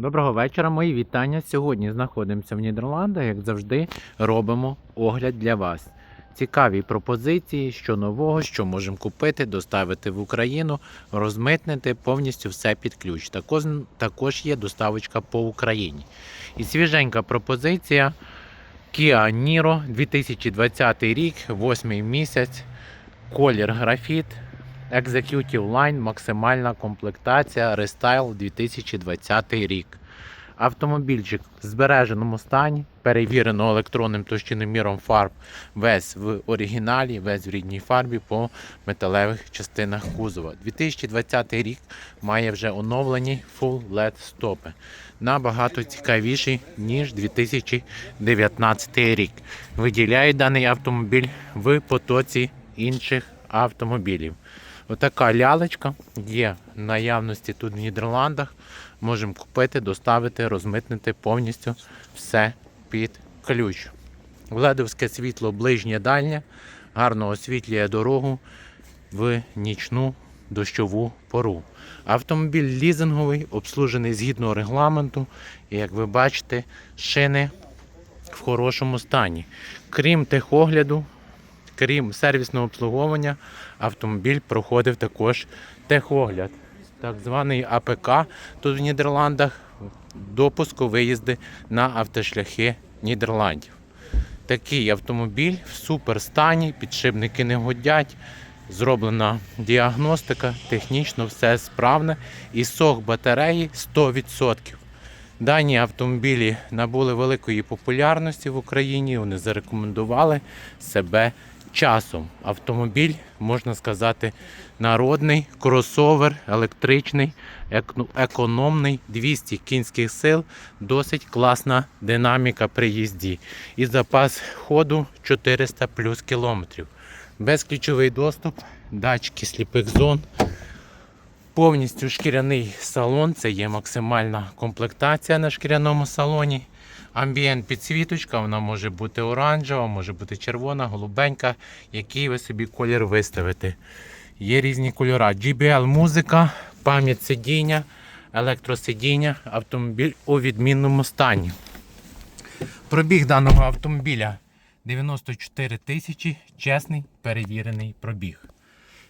Доброго вечора, мої вітання. Сьогодні знаходимося в Нідерландах, як завжди, робимо огляд для вас. Цікаві пропозиції, що нового, що можемо купити, доставити в Україну, розмитнити повністю все під ключ. Також, також є доставочка по Україні. І свіженька пропозиція Kia Niro 2020 рік, 8 місяць, колір графіт, Executive Line, максимальна комплектація, рестайл 2020 рік. Автомобільчик в збереженому стані, перевірено електронним товщиноміром фарб, весь в оригіналі, весь в рідній фарбі по металевих частинах кузова. 2020 рік має вже оновлені Full LED стопи. Набагато цікавіший, ніж 2019 рік. Виділяє даний автомобіль в потоці інших автомобілів. Отака лялечка є наявності тут в Нідерландах. Можемо купити, доставити, розмитнити повністю все під ключ. Ледовське світло ближнє дальнє, гарно освітлює дорогу в нічну дощову пору. Автомобіль лізинговий, обслужений згідно регламенту. І як ви бачите, шини в хорошому стані. Крім техогляду, крім сервісного обслуговування, автомобіль проходив також техогляд. Так званий АПК тут в Нідерландах, допуску виїзди на автошляхи Нідерландів. Такий автомобіль в супер стані, підшипники не годять, зроблена діагностика, технічно все справне і сок батареї 100%. Дані автомобілі набули великої популярності в Україні. Вони зарекомендували себе часом. Автомобіль, можна сказати, народний, кросовер, електричний, економний, 200 кінських сил, досить класна динаміка при їзді. І запас ходу 400 плюс кілометрів. Безключовий доступ, датчики сліпих зон. Повністю шкіряний салон, це є максимальна комплектація на шкіряному салоні. Амбієнт підсвіточка, вона може бути оранжева, може бути червона, голубенька, який ви собі колір виставите. Є різні кольори. GBL музика, пам'ять сидіння, електросидіння, автомобіль у відмінному стані. Пробіг даного автомобіля 94 тисячі, чесний перевірений пробіг.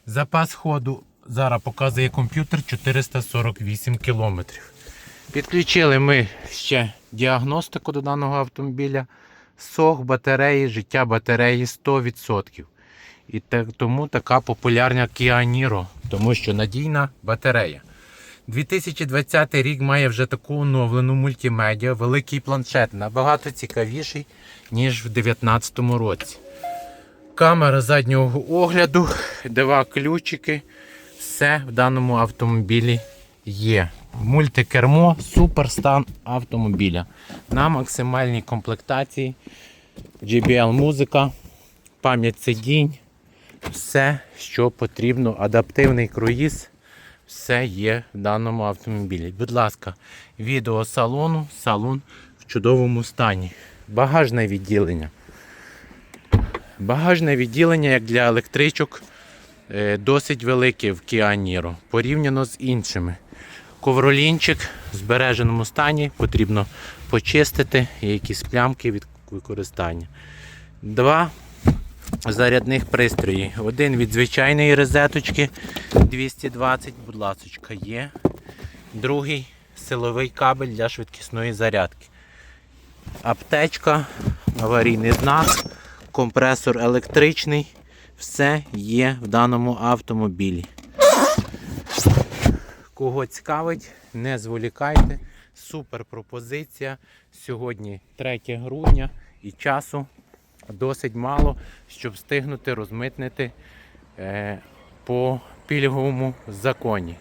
Запас ходу зараз показує комп'ютер 448 кілометрів. Підключили ми ще діагностику до даного автомобіля. Сох батареї, життя батареї 100%. І так, тому така популярна Kia Niro, тому що надійна батарея. 2020 рік має вже таку оновлену мультимедіа, великий планшет, набагато цікавіший, ніж в 2019 році. Камера заднього огляду, два ключики, все в даному автомобілі є. Мультикермо, супер стан автомобіля. На максимальній комплектації. JBL музика, пам'ять сидінь, все, що потрібно, адаптивний круїз, все є в даному автомобілі. Будь ласка, відео салону, салон в чудовому стані. Багажне відділення. Багажне відділення, як для електричок, е, досить велике в Kia Niro, порівняно з іншими. Ковролінчик в збереженому стані, потрібно почистити, є якісь плямки від використання. Два зарядних пристрої. Один від звичайної розеточки 220, будь ласочка, є. Другий силовий кабель для швидкісної зарядки. Аптечка, аварійний знак, компресор електричний. Все є в даному автомобілі. Кого цікавить, не зволікайте. Супер пропозиція. Сьогодні 3 грудня і часу досить мало, щоб встигнути розмитнити е, по пільговому законі.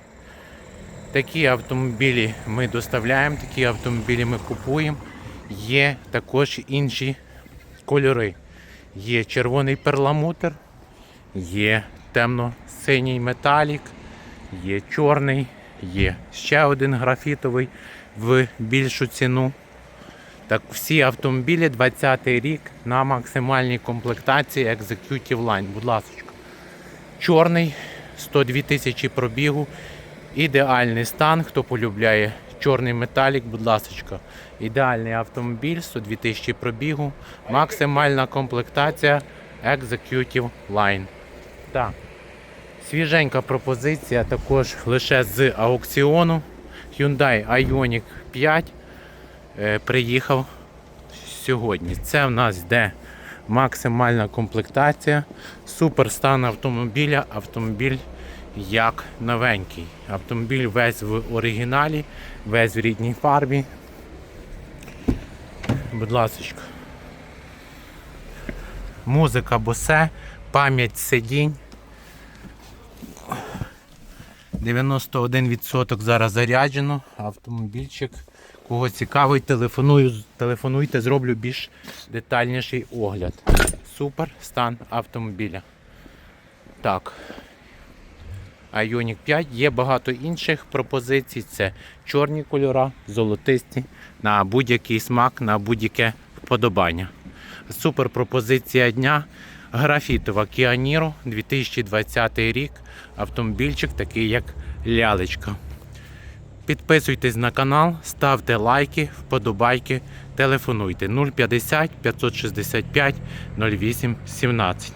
Такі автомобілі ми доставляємо, такі автомобілі ми купуємо. Є також інші кольори. Є червоний перламутр, є темно-синій металік, є чорний, є ще один графітовий в більшу ціну. Так, всі автомобілі 20 рік на максимальній комплектації Executive Line. Будь ласка. Чорний, 102 тисячі пробігу. Ідеальний стан, хто полюбляє чорний металік, будь ласочка. Ідеальний автомобіль, 102 тисячі пробігу, максимальна комплектація Executive Line. Так. Свіженька пропозиція також лише з аукціону. Hyundai Ioniq 5 е, приїхав сьогодні. Це в нас йде максимальна комплектація. Супер стан автомобіля. Автомобіль як новенький. Автомобіль весь в оригіналі, весь в рідній фарбі. Будь ласка. Музика босе, пам'ять сидінь. 91% зараз заряджено. Автомобільчик. Кого цікавить, телефоную, телефонуйте, зроблю більш детальніший огляд. Супер стан автомобіля. Так. Ioniq 5. Є багато інших пропозицій. Це чорні кольора, золотисті, на будь-який смак, на будь-яке вподобання. Супер пропозиція дня. Графітова Kia Niro 2020 рік. Автомобільчик такий як лялечка. Підписуйтесь на канал, ставте лайки, вподобайки, телефонуйте 050 565 08 17.